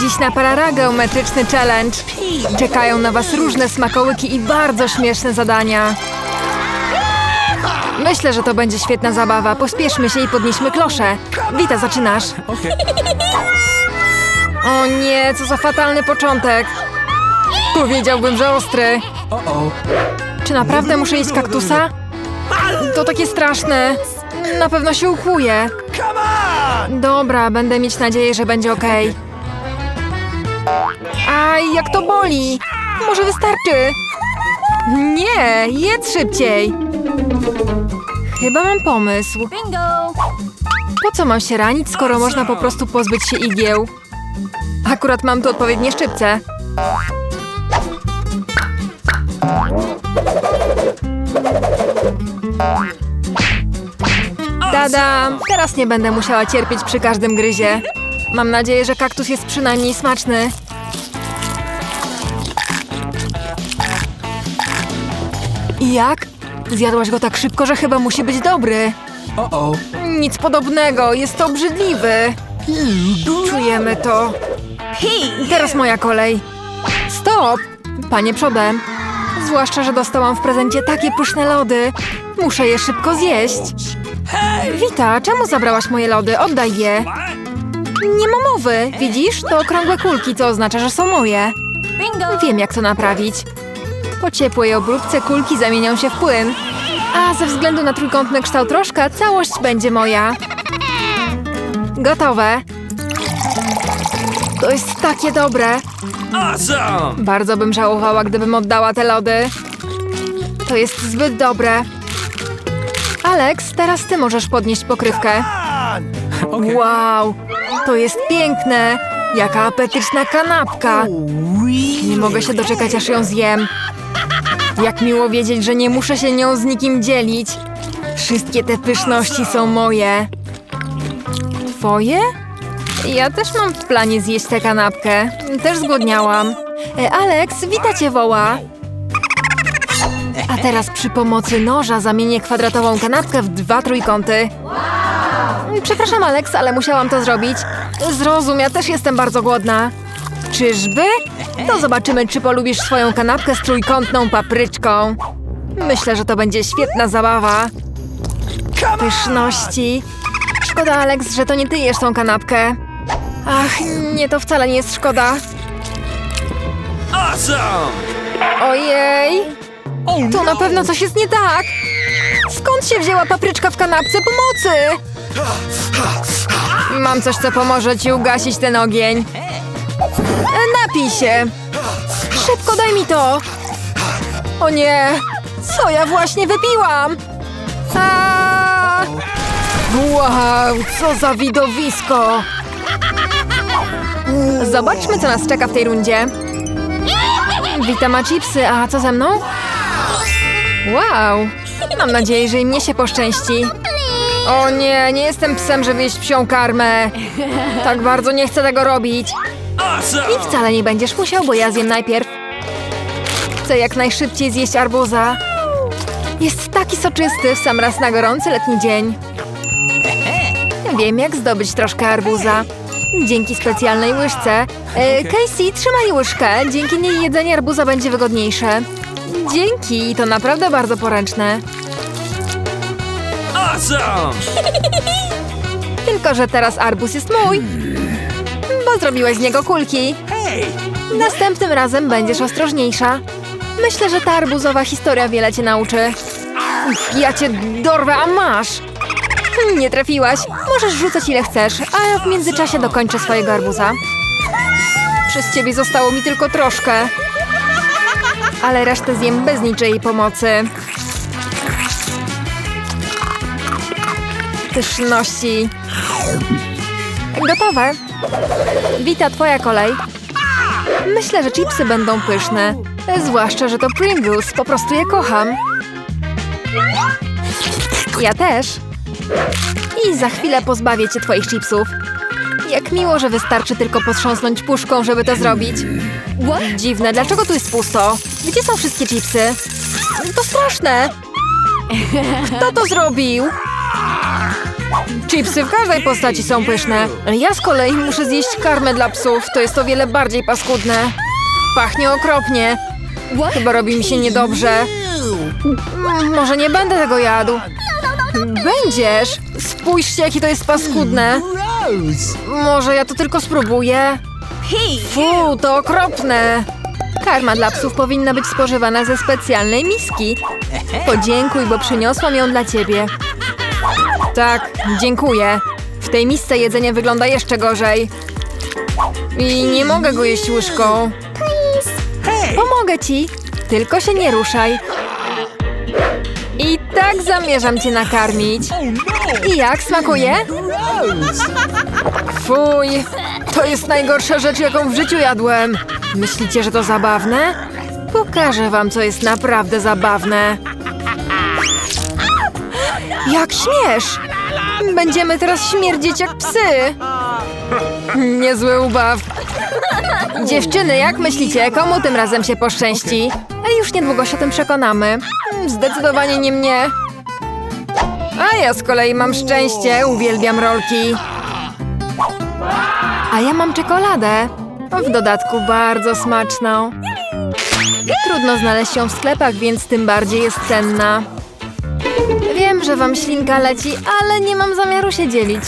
Dziś na parageometryczny challenge. Czekają na was różne smakołyki i bardzo śmieszne zadania. Myślę, że to będzie świetna zabawa. Pospieszmy się i podnieśmy klosze. Wita, zaczynasz. O nie, co za fatalny początek. Powiedziałbym, że ostry. Czy naprawdę muszę jeść kaktusa? To takie straszne. Na pewno się ukłuję. Dobra, będę mieć nadzieję, że będzie ok. Aj, jak to boli! Może wystarczy? Nie, jedz szybciej. Chyba mam pomysł. Bingo! Po co mam się ranić, skoro można po prostu pozbyć się igieł? Akurat mam tu odpowiednie szczypce. Tada! Teraz nie będę musiała cierpieć przy każdym gryzie. Mam nadzieję, że kaktus jest przynajmniej smaczny. I jak? Zjadłaś go tak szybko, że chyba musi być dobry. Nic podobnego, jest to obrzydliwy. Czujemy to. Teraz moja kolej. Stop! Panie przodem. Zwłaszcza, że dostałam w prezencie takie pyszne lody. Muszę je szybko zjeść. Wita, czemu zabrałaś moje lody? Oddaj je. Nie ma mowy. Widzisz? To okrągłe kulki, co oznacza, że są moje. Wiem, jak to naprawić. Po ciepłej obróbce kulki zamienią się w płyn. A ze względu na trójkątny kształt rożka, całość będzie moja. Gotowe. To jest takie dobre. Awesome! Bardzo bym żałowała, gdybym oddała te lody. To jest zbyt dobre. Alex, teraz ty możesz podnieść pokrywkę. Wow, to jest piękne. Jaka apetyczna kanapka. Nie mogę się doczekać, aż ją zjem. Jak miło wiedzieć, że nie muszę się nią z nikim dzielić. Wszystkie te pyszności są moje. Twoje? Ja też mam w planie zjeść tę kanapkę. Też zgłodniałam. E, Alex, wita cię woła. A teraz przy pomocy noża zamienię kwadratową kanapkę w dwa trójkąty. Przepraszam, Alex, ale musiałam to zrobić. Zrozum, ja też jestem bardzo głodna. Czyżby? To zobaczymy, czy polubisz swoją kanapkę z trójkątną papryczką. Myślę, że to będzie świetna zabawa. Pyszności. Szkoda, Alex, że to nie ty jesz tą kanapkę. Ach, nie, to wcale nie jest szkoda. Ojej! To na pewno coś jest nie tak! Skąd się wzięła papryczka w kanapce pomocy? Mam coś, co pomoże ci ugasić ten ogień. E, Napij się! Szybko daj mi to! O nie! Co ja właśnie wypiłam? A! Wow, co za widowisko! Zobaczmy, co nas czeka w tej rundzie. Witam, ma chipsy, a co ze mną? Wow! Mam nadzieję, że i mnie się poszczęści. O nie, nie jestem psem, żeby jeść psią karmę. Tak bardzo nie chcę tego robić. I wcale nie będziesz musiał, bo ja zjem najpierw. Chcę jak najszybciej zjeść arbuza. Jest taki soczysty w sam raz na gorący letni dzień. Wiem, jak zdobyć troszkę arbuza. Dzięki specjalnej łyżce. E, Casey, trzymaj łyżkę. Dzięki niej jedzenie arbuza będzie wygodniejsze. Dzięki, to naprawdę bardzo poręczne. Awesome! Tylko, że teraz arbuz jest mój. Bo zrobiłeś z niego kulki. Następnym razem będziesz ostrożniejsza. Myślę, że ta arbuzowa historia wiele cię nauczy. Ja cię dorwę, a masz! Nie trafiłaś. Możesz rzucać ile chcesz, a ja w międzyczasie dokończę swojego arbuza. Przez ciebie zostało mi tylko troszkę. Ale resztę zjem bez niczyjej pomocy. Pyszności. Gotowe. Wita, twoja kolej. Myślę, że chipsy będą pyszne. Zwłaszcza, że to Pringles. Po prostu je kocham. Ja też. I za chwilę pozbawię cię twoich chipsów. Jak miło, że wystarczy tylko potrząsnąć puszką, żeby to zrobić. Dziwne, dlaczego tu jest pusto? Gdzie są wszystkie chipsy? To straszne. Kto to zrobił? Chipsy w każdej postaci są pyszne. Ja z kolei muszę zjeść karmę dla psów. To jest o wiele bardziej paskudne. Pachnie okropnie. Chyba robi mi się niedobrze. Może nie będę tego jadł. Będziesz. Spójrzcie, jakie to jest paskudne. Może ja to tylko spróbuję. Fu, to okropne. Karma dla psów powinna być spożywana ze specjalnej miski. Podziękuj, bo przyniosłam ją dla ciebie. Tak, dziękuję. W tej misce jedzenie wygląda jeszcze gorzej. I nie mogę go jeść łyżką. Pomogę ci, tylko się nie ruszaj. I tak zamierzam cię nakarmić. I jak smakuje? Fuj, to jest najgorsza rzecz, jaką w życiu jadłem. Myślicie, że to zabawne? Pokażę wam, co jest naprawdę zabawne. Jak śmiesz! Będziemy teraz śmierdzieć jak psy. Niezły ubaw. Dziewczyny, jak myślicie, komu tym razem się poszczęści? Już niedługo się o tym przekonamy. Zdecydowanie nie mnie. A ja z kolei mam szczęście, uwielbiam rolki. A ja mam czekoladę. W dodatku bardzo smaczną. Trudno znaleźć ją w sklepach, więc tym bardziej jest cenna. Wiem, że wam ślinka leci, ale nie mam zamiaru się dzielić.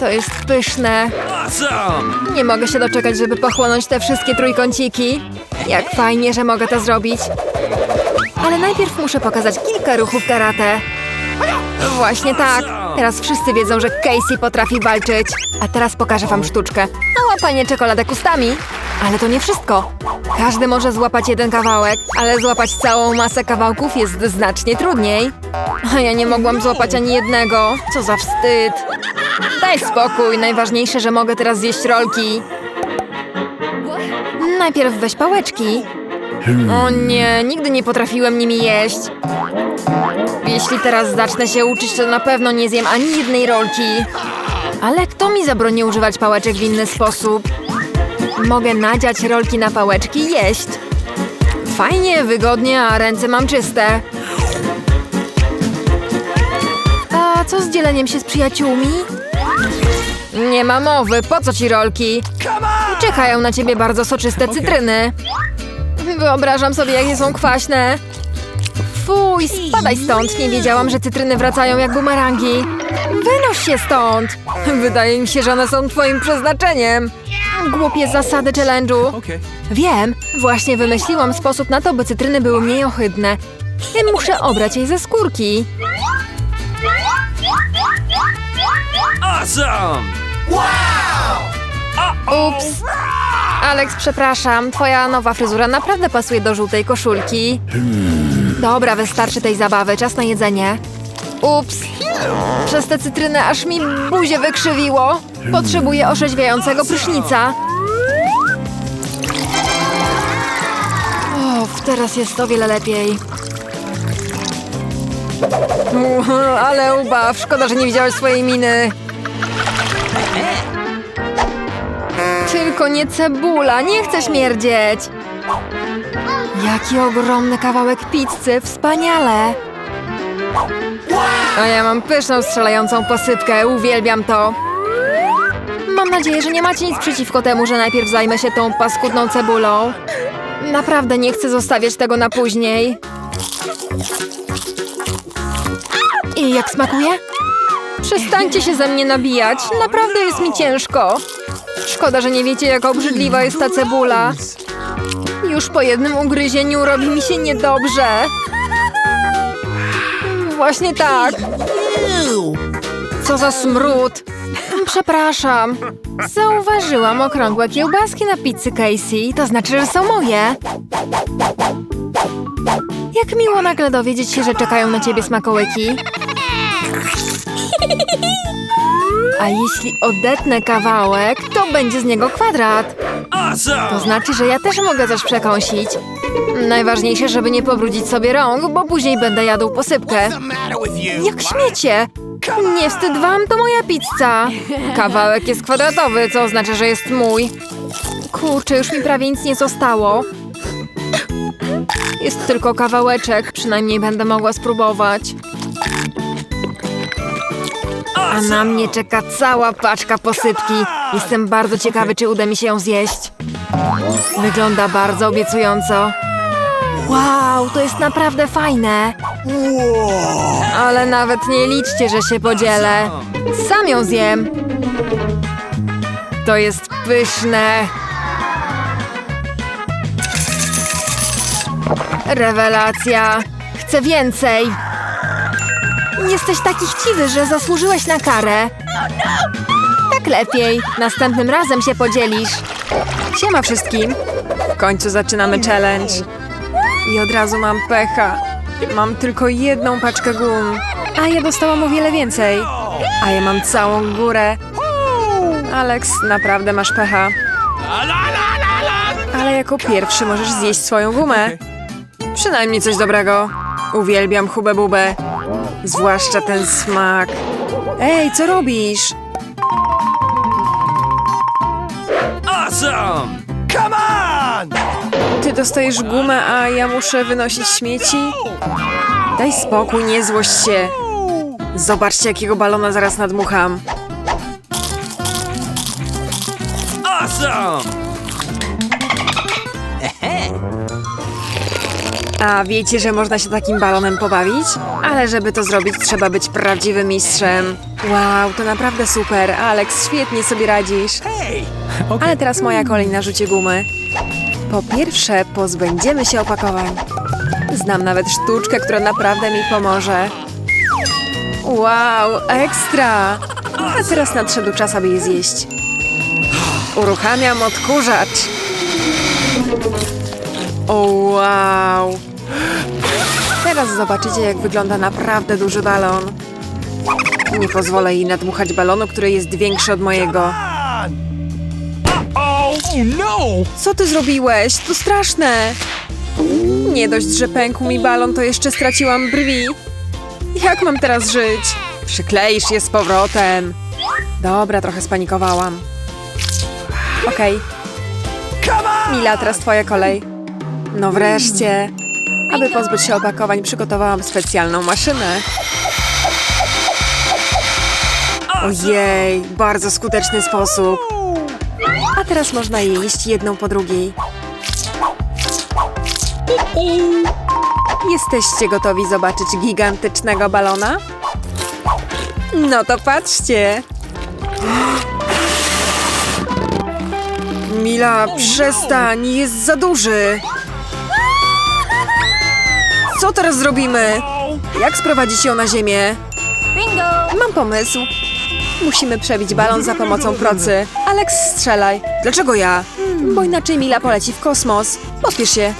To jest pyszne. Nie mogę się doczekać, żeby pochłonąć te wszystkie trójkąciki. Jak fajnie, że mogę to zrobić. Ale najpierw muszę pokazać kilka ruchów karate. Właśnie tak. Teraz wszyscy wiedzą, że Casey potrafi walczyć. A teraz pokażę wam sztuczkę. Na łapanie czekoladek ustami. Ale to nie wszystko. Każdy może złapać jeden kawałek, ale złapać całą masę kawałków jest znacznie trudniej. A ja nie mogłam złapać ani jednego. Co za wstyd. Daj spokój, najważniejsze, że mogę teraz zjeść rolki. Najpierw weź pałeczki. O nie, nigdy nie potrafiłem nimi jeść. Jeśli teraz zacznę się uczyć, to na pewno nie zjem ani jednej rolki. Ale kto mi zabroni używać pałeczek w inny sposób? Mogę nadziać rolki na pałeczki i jeść. Fajnie, wygodnie, a ręce mam czyste. A co z dzieleniem się z przyjaciółmi? Nie ma mowy, po co ci rolki? Czekają na ciebie bardzo soczyste cytryny. Wyobrażam sobie, jakie są kwaśne. Fuj, spadaj stąd. Nie wiedziałam, że cytryny wracają jak bumerangi. Wynoś się stąd. Wydaje mi się, że one są twoim przeznaczeniem. Głupie zasady challenge'u. Wiem, właśnie wymyśliłam sposób na to, by cytryny były mniej ohydne. I muszę obrać jej ze skórki. Awesome! Ups. Alex, przepraszam. Twoja nowa fryzura naprawdę pasuje do żółtej koszulki. Dobra, wystarczy tej zabawy. Czas na jedzenie. Ups. Przez te cytryny aż mi buzię wykrzywiło. Potrzebuję orzeźwiającego prysznica. O, teraz jest o wiele lepiej. Ale ubaw. Szkoda, że nie widziałeś swojej miny. Tylko nie cebula, nie chcę śmierdzieć. Jaki ogromny kawałek pizzy, wspaniale. A ja mam pyszną, strzelającą posypkę, uwielbiam to. Mam nadzieję, że nie macie nic przeciwko temu, że najpierw zajmę się tą paskudną cebulą. Naprawdę nie chcę zostawiać tego na później. I jak smakuje? Przestańcie się ze mnie nabijać, naprawdę jest mi ciężko. Szkoda, że nie wiecie, jak obrzydliwa jest ta cebula. Już po jednym ugryzieniu robi mi się niedobrze. Właśnie tak. Co za smród. Przepraszam. Zauważyłam okrągłe kiełbaski na pizzy Casey. To znaczy, że są moje. Jak miło nagle dowiedzieć się, że czekają na ciebie smakołyki. A jeśli odetnę kawałek, to będzie z niego kwadrat. To znaczy, że ja też mogę coś przekąsić. Najważniejsze, żeby nie pobrudzić sobie rąk, bo później będę jadł posypkę. Jak śmiecie! Nie wstyd wam, to moja pizza. Kawałek jest kwadratowy, co oznacza, że jest mój. Kurczę, już mi prawie nic nie zostało. Jest tylko kawałeczek, przynajmniej będę mogła spróbować. A na mnie czeka cała paczka posypki. Jestem bardzo ciekawy, czy uda mi się ją zjeść. Wygląda bardzo obiecująco. Wow, to jest naprawdę fajne. Ale nawet nie liczcie, że się podzielę. Sam ją zjem. To jest pyszne. Rewelacja. Chcę więcej. Jesteś taki chciwy, że zasłużyłeś na karę. Tak lepiej. Następnym razem się podzielisz. Siema wszystkim. W końcu zaczynamy challenge. I od razu mam pecha. Mam tylko jedną paczkę gum. A ja dostałam o wiele więcej. A ja mam całą górę. Alex, naprawdę masz pecha. Ale jako pierwszy możesz zjeść swoją gumę. Przynajmniej coś dobrego. Uwielbiam hubę bubę. Zwłaszcza ten smak. Ej, co robisz? Awesome! Come on! Ty dostajesz gumę, a ja muszę wynosić śmieci? Daj spokój, nie złość się. Zobaczcie, jakiego balona zaraz nadmucham. Awesome! A wiecie, że można się takim balonem pobawić? Ale żeby to zrobić, trzeba być prawdziwym mistrzem. Wow, to naprawdę super. Alex, świetnie sobie radzisz. Hey! Ale teraz moja kolej na rzucie gumy. Po pierwsze, pozbędziemy się opakowań. Znam nawet sztuczkę, która naprawdę mi pomoże. Wow, ekstra! A teraz nadszedł czas, aby je zjeść. Uruchamiam odkurzacz. O, wow! Teraz zobaczycie, jak wygląda naprawdę duży balon. Nie pozwolę jej nadmuchać balonu, który jest większy od mojego. Oh no! Co ty zrobiłeś? To straszne! Nie dość, że pękł mi balon, to jeszcze straciłam brwi. Jak mam teraz żyć? Przykleisz je z powrotem. Dobra, trochę spanikowałam. Okej, on! Mila, teraz twoja kolej. No wreszcie. Aby pozbyć się opakowań, przygotowałam specjalną maszynę. Ojej, bardzo skuteczny sposób. A teraz można je jeść jedną po drugiej. Jesteście gotowi zobaczyć gigantycznego balona? No to patrzcie. Mila, przestań, jest za duży. Co teraz zrobimy? Jak sprowadzić ją na ziemię? Bingo! Mam pomysł. Musimy przebić balon za pomocą procy. Alex, strzelaj. Dlaczego ja? Bo inaczej Mila poleci w kosmos. Pospiesz się.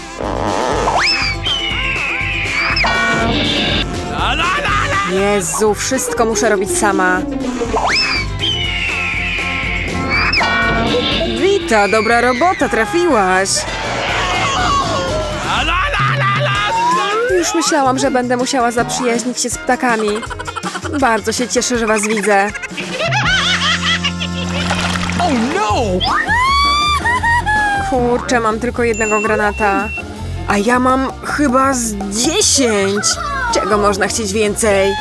Jezu, wszystko muszę robić sama. Wita, dobra robota, trafiłaś. Już myślałam, że będę musiała zaprzyjaźnić się z ptakami. Bardzo się cieszę, że was widzę. Oh no! Kurczę, mam tylko jednego granata. A ja mam chyba z dziesięć. Czego można chcieć więcej?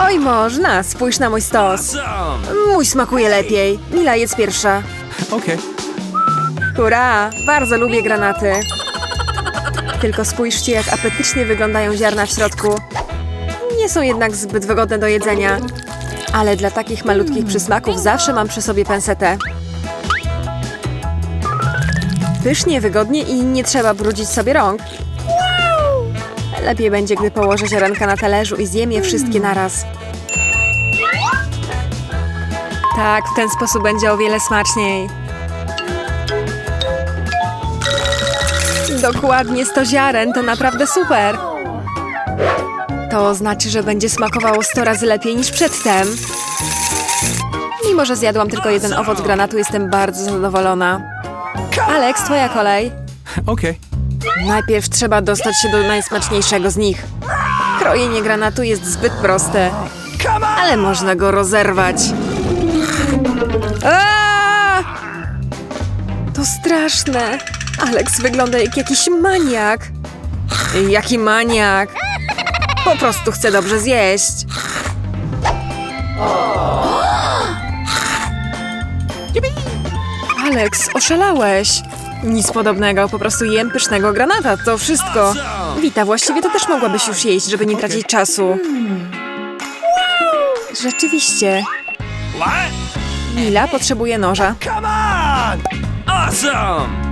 Oj, można. Spójrz na mój stos. Mój smakuje lepiej. Mila, jedz pierwsza. Okay. Hurra! Bardzo lubię granaty. Tylko spójrzcie, jak apetycznie wyglądają ziarna w środku. Nie są jednak zbyt wygodne do jedzenia. Ale dla takich malutkich przysmaków zawsze mam przy sobie pensetę. Pysznie, wygodnie i nie trzeba brudzić sobie rąk. Lepiej będzie, gdy położę ziarenka na talerzu i zjem je wszystkie naraz. Tak, w ten sposób będzie o wiele smaczniej. Dokładnie 100 ziaren, to naprawdę super. To znaczy, że będzie smakowało 100 razy lepiej niż przedtem. Mimo, że zjadłam tylko jeden owoc granatu, jestem bardzo zadowolona. Alex, twoja kolej. Okay. Najpierw trzeba dostać się do najsmaczniejszego z nich. Krojenie granatu jest zbyt proste, ale można go rozerwać. Aaa! To straszne. Alex wygląda jak jakiś maniak. Jaki maniak? Po prostu chce dobrze zjeść. Alex, oszalałeś. Nic podobnego, po prostu jem pysznego granata, to wszystko. Wita, właściwie to też mogłabyś już jeść, żeby nie tracić czasu. Rzeczywiście. Mila potrzebuje noża. Awesome!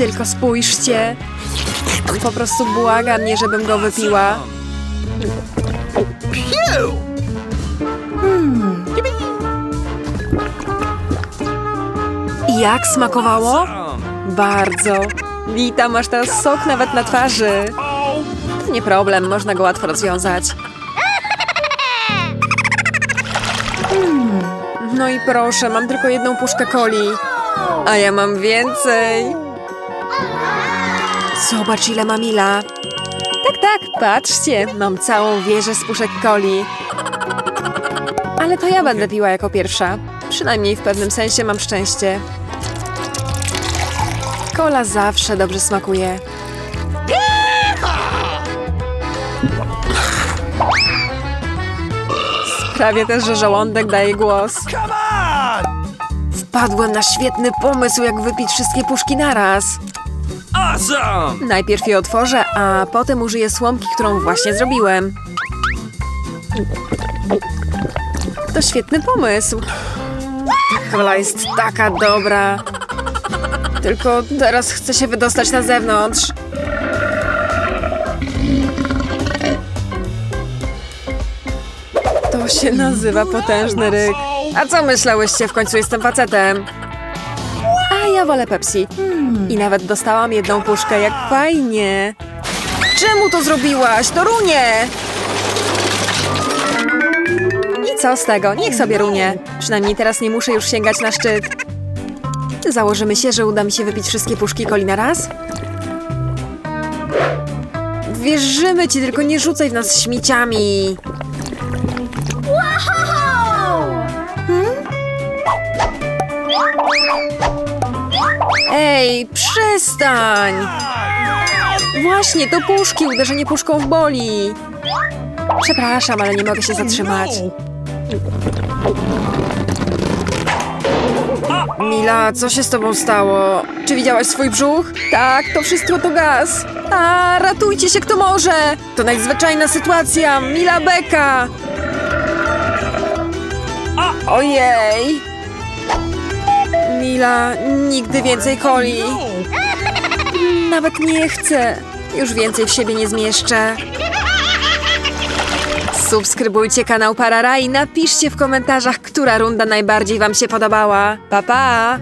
Tylko spójrzcie. Po prostu błaga mnie, żebym go wypiła. I jak smakowało? Bardzo. Wita, masz teraz sok nawet na twarzy. Nie problem, można go łatwo rozwiązać. Mm, No i proszę, mam tylko jedną puszkę coli. A ja mam więcej. Zobacz, ile ma Mila. Tak, tak, patrzcie, mam całą wieżę z puszek coli. Ale to ja będę piła jako pierwsza. Przynajmniej w pewnym sensie mam szczęście. Kola zawsze dobrze smakuje. Sprawia też, że żołądek daje głos. Wpadłem na świetny pomysł, jak wypić wszystkie puszki naraz. Awesome. Najpierw je otworzę, a potem użyję słomki, którą właśnie zrobiłem. To świetny pomysł. Kola jest taka dobra. Tylko teraz chcę się wydostać na zewnątrz. To się nazywa potężny ryk. A co myślałyście? W końcu jestem facetem. A ja wolę Pepsi. I nawet dostałam jedną puszkę, jak fajnie. Czemu to zrobiłaś? To runie! I co z tego? Niech sobie runie. Przynajmniej teraz nie muszę już sięgać na szczyt. Założymy się, że uda mi się wypić wszystkie puszki coli na raz? Wierzymy ci, tylko nie rzucaj w nas śmieciami. Ej, przestań! Właśnie, to puszki, uderzenie puszką w boli. Przepraszam, ale nie mogę się zatrzymać. Mila, co się z tobą stało? Czy widziałaś swój brzuch? Tak, to wszystko to gaz. A, ratujcie się kto może! To nadzwyczajna sytuacja! Mila Beka! Ojej! Mila, nigdy więcej coli. Nawet nie chcę. Już więcej w siebie nie zmieszczę. Subskrybujcie kanał Parara i napiszcie w komentarzach, która runda najbardziej Wam się podobała. Pa, pa!